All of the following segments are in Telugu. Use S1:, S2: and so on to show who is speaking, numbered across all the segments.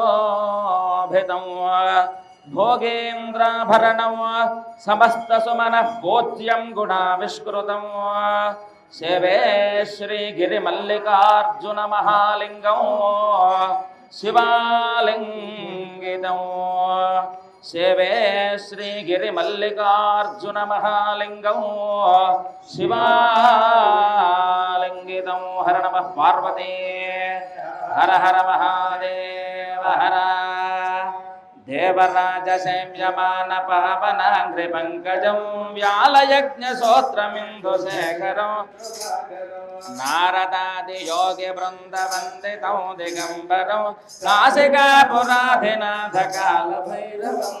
S1: సమస్త్వాసనాశోభితం భోగేంద్రాభరణం సమస్తసుమనః పూజ్యం గుణావిష్కృతం శివే శ్రీగిరిమల్లికార్జున మహాలింగం శివాలింగితం శివే శ్రీగిరిమల్లికార్జున మహాలింగం శివాలింగితం హర నమ పార్వతీ హర హర మహా हरा। देवराजसंयमान पावनाङ्घ्रिपङ्कजं व्यालयज्ञसोत्रमिन्दुशेखरं। नारदादियोगिवृन्दवन्दितौ दिगम्बरौ काशिकापुराधिनाथकालभैरवं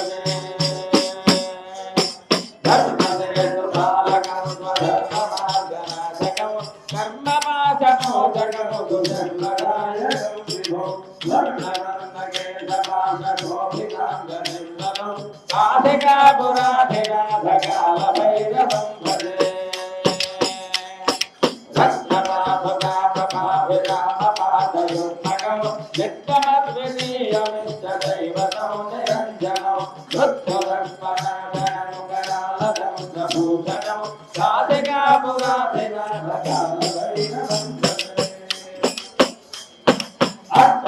S1: రాధికా పురాధికా సకాల భైరవం భజే అట్ట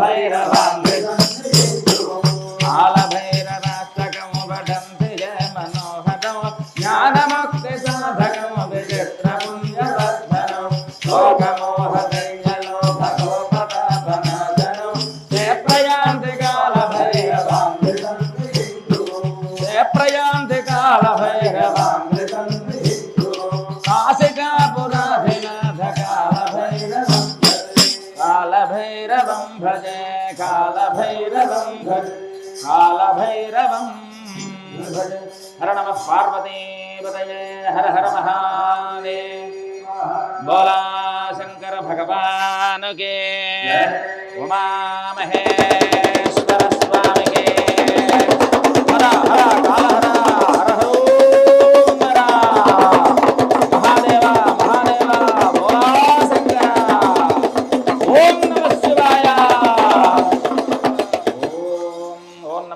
S1: భైరవాంగి కాల భజే హర నమ పార్వతీపతయే హర హర మహాదేవ్. బోలా శంకర భగవానుకే. ఉమా మహేశ్వర స్వామికే. హర హర కాల హర హర హరో